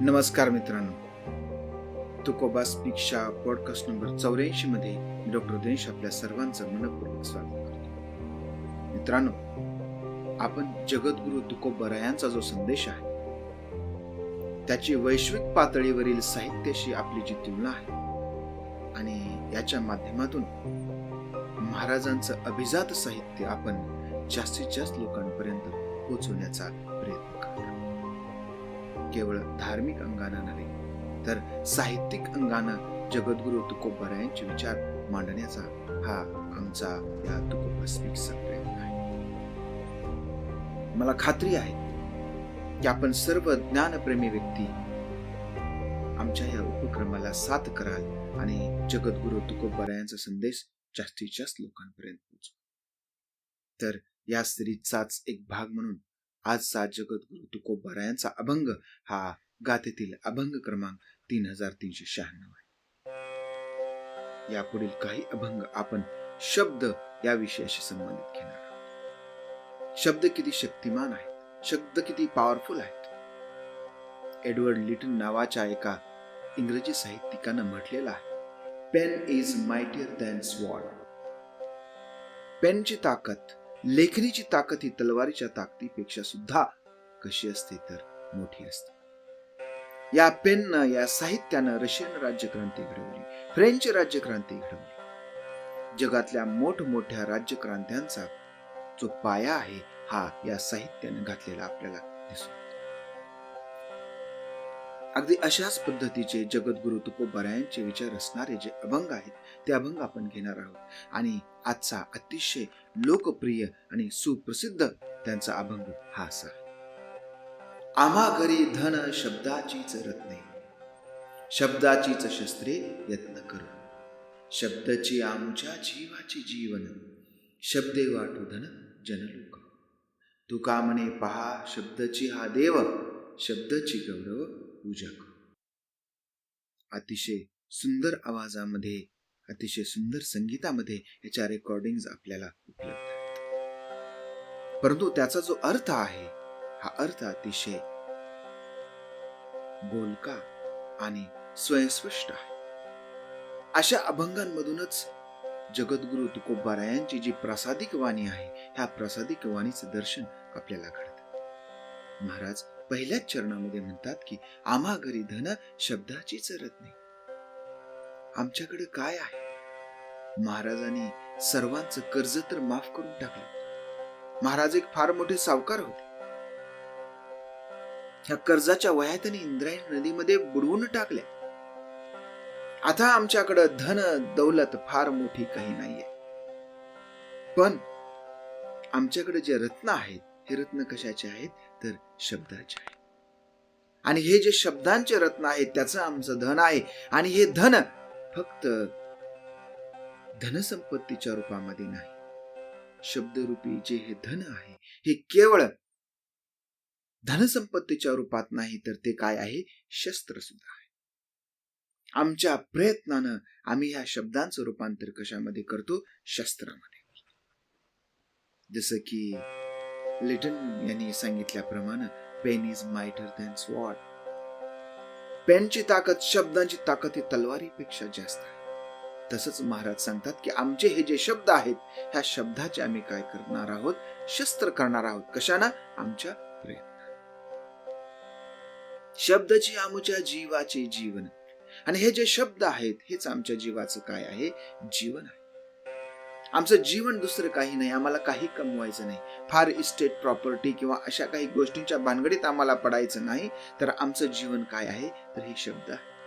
नमस्कार मित्रांनो. Tukoba स्पीकच्या podcast number चौऱ्याऐंशी मध्ये डॉक्टर दिनेश आपल्या सर्वांचं मनपूर्वक स्वागत करतो. मित्रांनो आपण जगद्गुरु तुकोबा यांचा जो संदेश आहे त्याची वैश्विक पातळीवरील साहित्याशी आपली जी तुलना आहे आणि याच्या माध्यमातून महाराजांचं अभिजात साहित्य आपण जास्तीत जास्त लोकांपर्यंत पोहोचवण्याचा प्रयत्न करतो. केवळ धार्मिक अंगानं नव्हे तर साहित्यिक अंगानं जगद्गुरु तुकोबा यांचे विचार मांडण्याचा हा आमचा या तुकोबा प्रयत्न आहे. मला खात्री आहे की आपण सर्व ज्ञानप्रेमी व्यक्ती आमच्या या उपक्रमाला साथ कराल आणि जगद्गुरु तुकोबा यांचा संदेश जास्तीत जास्त लोकांपर्यंत पोहोचू तर या सिरीजचाच एक भाग म्हणून आजचा जगद्गुरु तुकोबा यांचा अभंग हा गाथेतील अभंग क्रमांक तीन हजार तीनशे शहाण्णव आहे. यापुढील काही अभंग आपण शब्द या विषयाशी संबंधित घेणार आहोत. शब्द किती शक्तिमान आहेत शब्द किती पॉवरफुल आहेत. एडवर्ड लिटन नावाच्या एका इंग्रजी साहित्यिकानं म्हटलेलं आहे pen is mightier than sword पेनची ताकद लेखणीची ताकद ही तलवारीच्या ताकदीपेक्षा सुद्धा कशी असते तर मोठी असते. या पेननं या साहित्यानं रशियन राज्यक्रांती घडवली फ्रेंच राज्यक्रांती घडवली. जगातल्या मोठमोठ्या राज्यक्रांत्यांचा जो पाया आहे हा या साहित्यानं घातलेला आपल्याला दिसून अगदी अशाच पद्धतीचे जगद्गुरु तुकोबारायांचे विचार असणारे जे अभंग आहेत ते अभंग आपण घेणार आहोत. आणि आजचा अतिशय लोकप्रिय आणि सुप्रसिद्ध त्यांचा अभंग हा असा. आम्हा घरी धन शब्दाचीच रत्ने. शब्दाचीच शस्त्रे यत्न करू शब्दची आमच्या जीवाची जीवन. शब्दे वाटू धन जनलोक. तुका म्हणे पहा शब्दची हा देव शब्दाची गौरव पूजा करू. अतिशय सुंदर आवाजामध्ये अतिशय सुंदर संगीतामध्ये याच्या रेकॉर्डिंग आपल्याला उपलब्ध आहेत. परंतु त्याचा जो अर्थ आहे हा अर्थ अतिशय बोलका आणि स्वयंस्पष्ट आहे. अशा अभंगांमधूनच जगद्गुरु तुकोबारायांची जी प्रासादिक वाणी आहे ह्या प्रासादिक वाणीचं दर्शन आपल्याला घडत. महाराज पहिल्याच चरणामध्ये म्हणतात की आम्हा घरी धन शब्दाचीच रत्ने. आमच्याकडे काय आहे? महाराजांनी सर्वांचं कर्ज तर माफ करून टाकलं. महाराज एक फार मोठे सावकार होते. ह्या कर्जाच्या वया त्यांनी इंद्रायणी नदीमध्ये बुडवून टाकल्या. आता आमच्याकडं धन दौलत फार मोठी काही नाहीये. पण आमच्याकडे जे रत्न आहेत हे रत्न कशाचे आहेत? तर शब्दाचे आहे आणि हे जे शब्दांचे रत्न आहेत त्याचं आमचं धन आहे. आणि हे धन फक्त धनसंपत्तीच्या रूपामध्ये नाही. शब्दरूपी जे हे धन आहे हे केवळ धनसंपत्तीच्या रूपात नाही तर ते काय आहे? शस्त्र सुद्धा आहे. आमच्या प्रयत्नानं आम्ही ह्या शब्दांचं रूपांतर कशामध्ये करतो? शस्त्रामध्ये. जसं की लिटन यांनी सांगितल्याप्रमाणे pen is mightier than sword पेनची ताकद शब्दांची ताकद ही तलवारीपेक्षा जास्त आहे. तसंच महाराज सांगतात की आमचे हे जे शब्द आहेत ह्या शब्दाचे आम्ही काय करणार आहोत? शस्त्र करणार आहोत. कशाना आमच्या प्रयत्न शब्दाची आमच्या जीवाचे जीवन आणि हे जे शब्द आहेत हेच आमच्या जीवाचं काय आहे? जीवन आहे. आमचं जीवन दुसरं काही नाही. आम्हाला काही कमवायचं नाही. फार इस्टेट प्रॉपर्टी किंवा अशा काही गोष्टींच्या भानगडीत आम्हाला पडायचं नाही. तर आमचं जीवन काय आहे? तर हे शब्द आहे.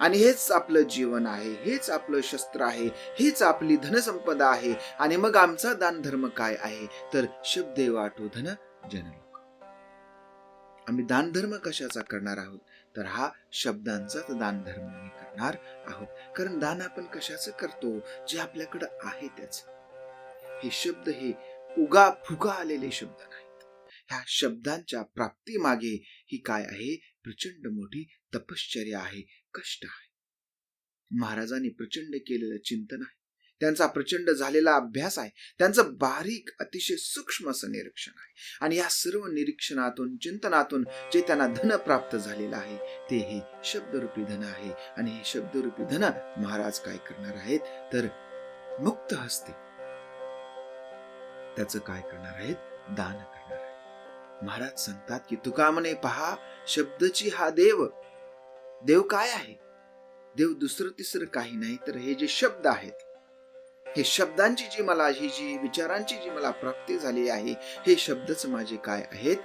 आणि हेच आपलं जीवन आहे हेच आपलं शस्त्र आहे हेच आपली धनसंपदा आहे. आणि मग आमचा दान धर्म काय आहे? तर शब्दे वाटो धन जनलोक. आम्ही दान धर्म कशाचा करणार आहोत? तर हा शब्दांचाच दान धर्म आम्ही करणार आहोत. कारण दान आपण कशाचं करतो? जे आपल्याकडं आहे त्याच. हे शब्द हे उगा फुगा आलेले शब्द नाहीत. ह्या शब्दांच्या प्राप्ती मागे ही काय आहे? प्रचंड मोठी तपश्चर्या आहे कष्ट आहे. महाराजांनी प्रचंड केलेलं चिंतन आहे. त्यांचा प्रचंड झालेला अभ्यास आहे. त्यांचं बारीक अतिशय सूक्ष्म असं निरीक्षण आहे. आणि या सर्व निरीक्षणातून चिंतनातून जे त्यांना धन प्राप्त झालेलं आहे ते हे शब्दरूपी धन आहे. आणि हे शब्दरूपी धन महाराज काय करणार आहेत? तर मुक्त हस्ते. त्याचं काय करणार आहेत? दान करणार आहेत. महाराज सांगतात की तुका म्हणे पहा शब्दची हा देव देव काय आहे? देव दुसरं तिसरं काही नाही तर हे जे शब्द आहेत हे शब्दांची जी मला ही जी विचारांची जी मला प्राप्ती झाली आहे हे शब्दच माझे काय आहेत?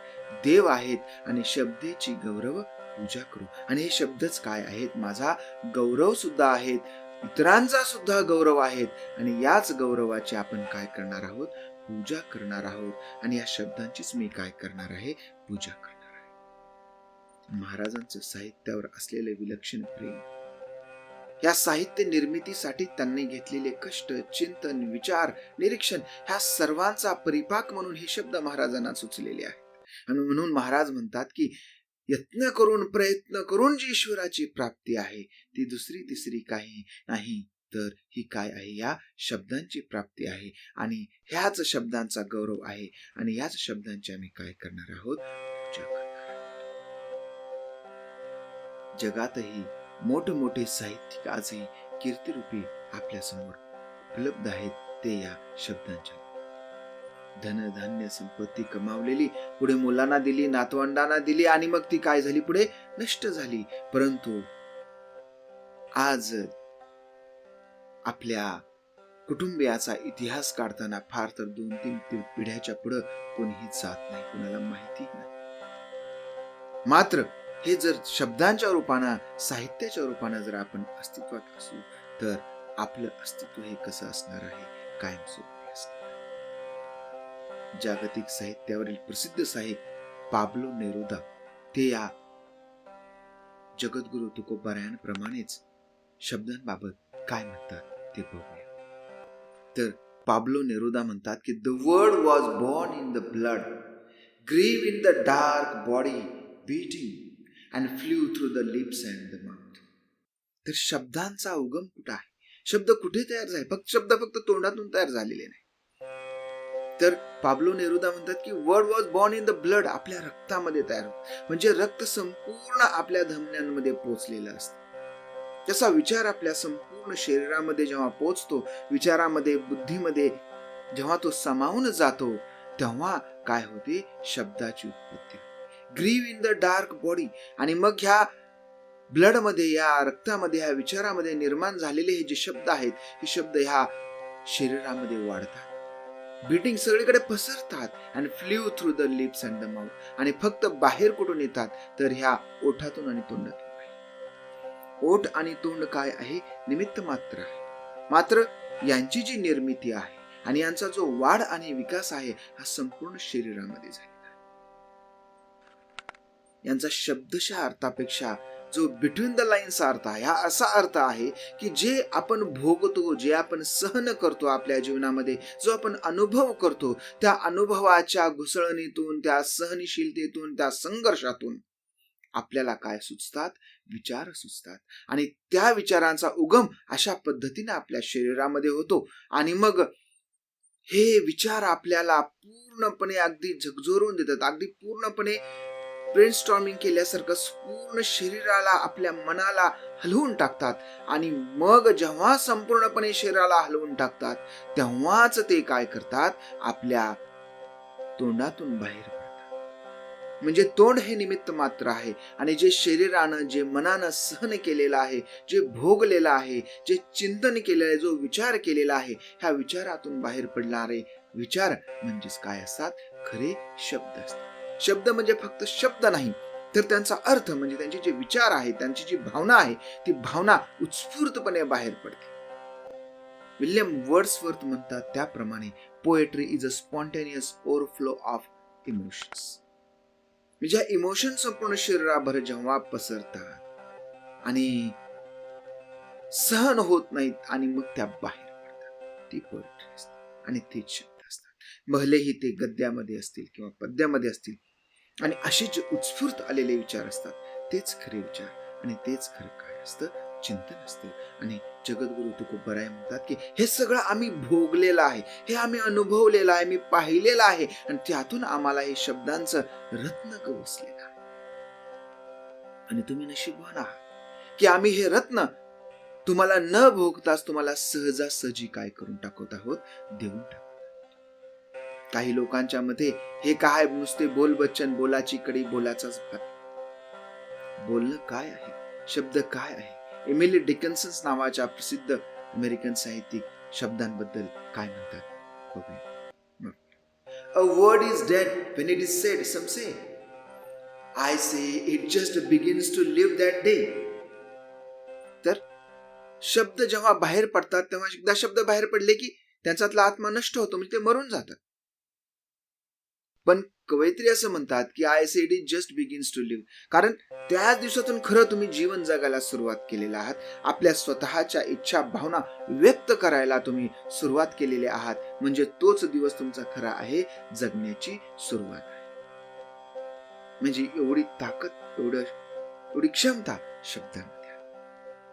देव आहेत आणि शब्देची गौरव पूजा करू. आणि हे शब्दच काय आहेत? माझा गौरव सुद्धा आहेत इतरांचा सुद्धा गौरव आहेत आणि याच गौरवाची आपण काय करणार आहोत? पूजा करणार आहोत आणि या शब्दांचीच मी काय करणार आहे? पूजा करणार आहे. महाराजांचं साहित्यावर असलेले विलक्षण प्रेम. या साहित्य निर्मितीसाठी त्यांनी घेतलेले कष्ट चिंतन विचार निरीक्षण ह्या सर्वांचा परिपाक म्हणून हे शब्द महाराजांना सुचलेले आहेत. आणि म्हणून महाराज म्हणतात की यत्न करून प्रयत्न करून जी ईश्वराची प्राप्ती आहे ती दुसरी तिसरी काही नाही. तर ही काय आहे? या शब्दांची प्राप्ती आहे. आणि ह्याच शब्दांचा गौरव आहे. आणि याच शब्दांची आम्ही काय करणार आहोत? जगातही मोठमोठे साहित्यिक आजही कीर्तिरूपी आपल्यासमोर उपलब्ध आहेत ते या शब्दांच्या. धन धान्य संपत्ती कमावलेली पुढे मुलांना दिली नातवंडांना दिली आणि मग ती काय झाली? पुढे नष्ट झाली. परंतु आज आपल्या कुटुंबियाचा इतिहास काढताना फार तर दोन तीन पिढ्याच्या पुढं कोणीही जात नाही कोणाला माहिती नाही. मात्र हे जर शब्दांच्या रूपानं साहित्याच्या रूपानं जर आपण अस्तित्वात असू तर आपलं अस्तित्व हे कसं असणार आहे? कायमस्वरूपी असणार जागतिक साहित्यावरील प्रसिद्ध साहित्य पाब्लो नेरुदा. ते या जगद्गुरु तुकोबारायांप्रमाणेच शब्दांबाबत काय म्हणतात? ते बघूया तर पाब्लो नेरुदा म्हणतात की the word was born in the blood grieve in the dark body beating and flew through the lips and the mouth तर शब्दांचा उगम कुठं आहे? शब्द कुठे तयार झाले? फक्त शब्द फक्त तोंडातून तयार झालेले नाही. तर पाब्लो नेरुदा म्हणतात की word was born in the blood आपल्या रक्तामध्ये तयार होत. म्हणजे रक्त संपूर्ण आपल्या धमन्यांमध्ये पोचलेलं असतं. त्याचा विचार आपल्या संपूर्ण शरीरामध्ये जेव्हा पोचतो विचारामध्ये बुद्धीमध्ये जेव्हा तो समावून जातो तेव्हा काय होते? शब्दाची उत्पत्ती grieve in the dark body आणि मग ह्या ब्लडमध्ये या रक्तामध्ये ह्या विचारामध्ये निर्माण झालेले हे जे शब्द आहेत हे शब्द ह्या शरीरामध्ये वाढतात. बीटिंग सगळीकडे पसरतात and flew through the lips and the mouth आणि फक्त बाहेर कुठून येतात तर ह्या ओठातून आणि तोंडातून. ओठ आणि तोंड काय आहे निमित्त मात्र आहे. मात्र यांची जी निर्मिती आहे आणि यांचा जो वाढ आणि विकास आहे हा संपूर्ण शरीरामध्ये झालेला आहे. यांचा शब्दशः अर्थापेक्षा जो बिटवीन द लाईन्स अर्थ आहे हा असा अर्थ आहे की जे आपण भोगतो जे आपण सहन करतो आपल्या जीवनामध्ये जो आपण अनुभव करतो त्या अनुभवाच्या घुसळणीतून त्या सहनशीलतेतून त्या संघर्षातून आपल्याला काय सुचतात? विचार सुचतात. आणि त्या विचारांचा उगम अशा पद्धतीने आपल्या शरीरामध्ये होतो. आणि मग हे विचार आपल्याला पूर्णपणे अगदी झगझोरून देतात. अगदी पूर्णपणे ब्रेन स्टॉर्मिंग केल्यासारखं पूर्ण शरीराला आपल्या मनाला हलवून टाकतात. आणि मग जेव्हा संपूर्णपणे शरीराला हलवून टाकतात तेव्हाच ते काय करतात? आपल्या तोंडातून बाहेर पडतात. म्हणजे तोंड हे निमित्त मात्र आहे. आणि जे शरीरानं जे मनानं सहन केलेलं आहे जे भोगलेलं आहे जे चिंतन केलेलं आहे जो विचार केलेला आहे ह्या विचारातून बाहेर पडणारे विचार म्हणजेच काय असतात? खरे शब्द असतात. शब्द म्हणजे फक्त शब्द नाही तर त्यांचा अर्थ म्हणजे त्यांचे जे विचार आहेत त्यांची जी भावना आहे ती भावना उत्स्फूर्तपणे बाहेर पडते. विल्यम वर्ड्सवर्थ म्हणतात त्याप्रमाणे poetry is a spontaneous overflow of emotions ज्या इमोशन संपूर्ण शरीराभर जेव्हा पसरतात आणि सहन होत नाहीत आणि मग त्या बाहेर पडतात ती पोएट्री असते आणि तेच शब्द असतात. भलेही ते गद्यामध्ये असतील किंवा पद्यामध्ये असतील आणि असे जे उत्स्फूर्त आलेले विचार असतात तेच खरे विचार आणि तेच खरं काय असतं? चिंतन असते. आणि जगद्गुरु तुकोबराय म्हणतात की हे सगळं आम्ही भोगलेलं आहे. हे आम्ही अनुभवलेलं आहे. मी पाहिलेलं आहे. आणि त्यातून आम्हाला हे शब्दांचं रत्न गवसलेलं आहे. आणि तुम्ही नशीबवान आहात की आम्ही हे रत्न तुम्हाला न भोगताच तुम्हाला सहजासहजी काय करून टाकत आहोत? देऊन टाकत काही लोकांच्या मध्ये हे काय नुसते बोल बच्चन बोलाची कडी बोलाचाच भात बोलणं काय आहे? शब्द काय आहे? एमिली डिकन्सन्स नावाच्या प्रसिद्ध अमेरिकन साहित्यिक शब्दांबद्दल काय म्हणतात बघूया A word is dead when it is said, some say. I say it just begins to live that day. तर शब्द जेव्हा बाहेर पडतात तेव्हा एकदा शब्द बाहेर पडले की त्यांच्यातला आत्मा नष्ट होतो म्हणजे ते मरून जातात पण कवयित्री असं म्हणतात की I say the just begins to live कारण त्याच दिवसातून खरं तुम्ही जीवन जगायला सुरुवात केलेला आहात. आपल्या स्वतःच्या इच्छा भावना व्यक्त करायला तुम्ही सुरुवात केलेली आहात. म्हणजे तोच दिवस तुमचा खरा आहे जगण्याची सुरुवात. आहे म्हणजे एवढी ताकद एवढं एवढी क्षमता शब्दांना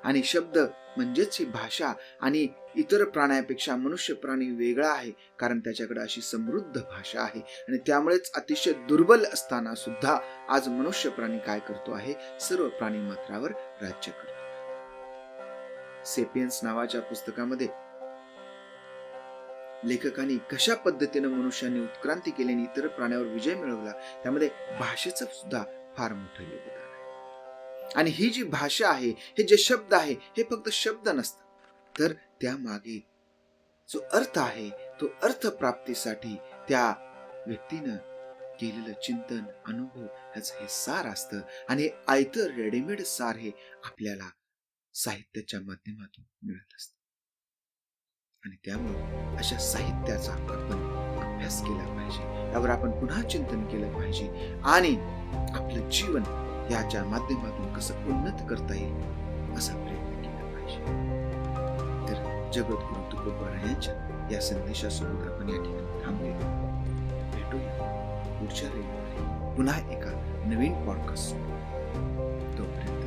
आणि शब्द म्हणजेच ही भाषा आणि इतर प्राण्यापेक्षा मनुष्य प्राणी वेगळा आहे कारण त्याच्याकडे अशी समृद्ध भाषा आहे. आणि त्यामुळेच अतिशय दुर्बल असताना सुद्धा आज मनुष्य प्राणी काय करतो आहे? सर्व प्राणी मात्रावर राज्य करतो. सेपियन्स नावाच्या पुस्तकामध्ये लेखकांनी कशा पद्धतीनं मनुष्याने उत्क्रांती केल्याने इतर प्राण्यावर विजय मिळवला त्यामध्ये भाषेचं सुद्धा फार मोठं योगदान आणि ही जी भाषा आहे हे जे शब्द आहे हे फक्त शब्द नसतात. तर त्यामागे जो अर्थ आहे तो अर्थ प्राप्तीसाठी त्या व्यक्तीनं केलेलं चिंतन अनुभव ह्याचं हे सार असतं. आणि आयतर रेडीमेड सार हे आपल्याला साहित्याच्या माध्यमातून मिळत असतं. आणि त्यामुळे अशा साहित्याचा आपण अभ्यास केला पाहिजे. यावर आपण पुन्हा चिंतन केलं पाहिजे. आणि आपलं जीवन याच्या माध्यमातून कसं उन्नत करता येईल असा प्रयत्न केला पाहिजे. तर जगद्गुरु तुकोबारा यांच्या या संदेशासोबत आपण या ठिकाणी थांबले भेटूया. पुढच्या रविवारी पुन्हा एका नवीन पॉडकास्ट तोपर्यंत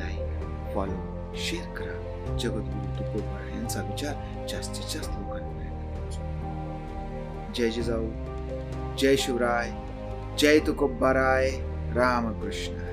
लाईक फॉलो शेअर करा. जगद्गुरु तुकोबारा यांचा विचार जास्तीत जास्त लोकांपर्यंत जय जिजाऊ. जय शिवराय. जय तुकोबाराय रामकृष्ण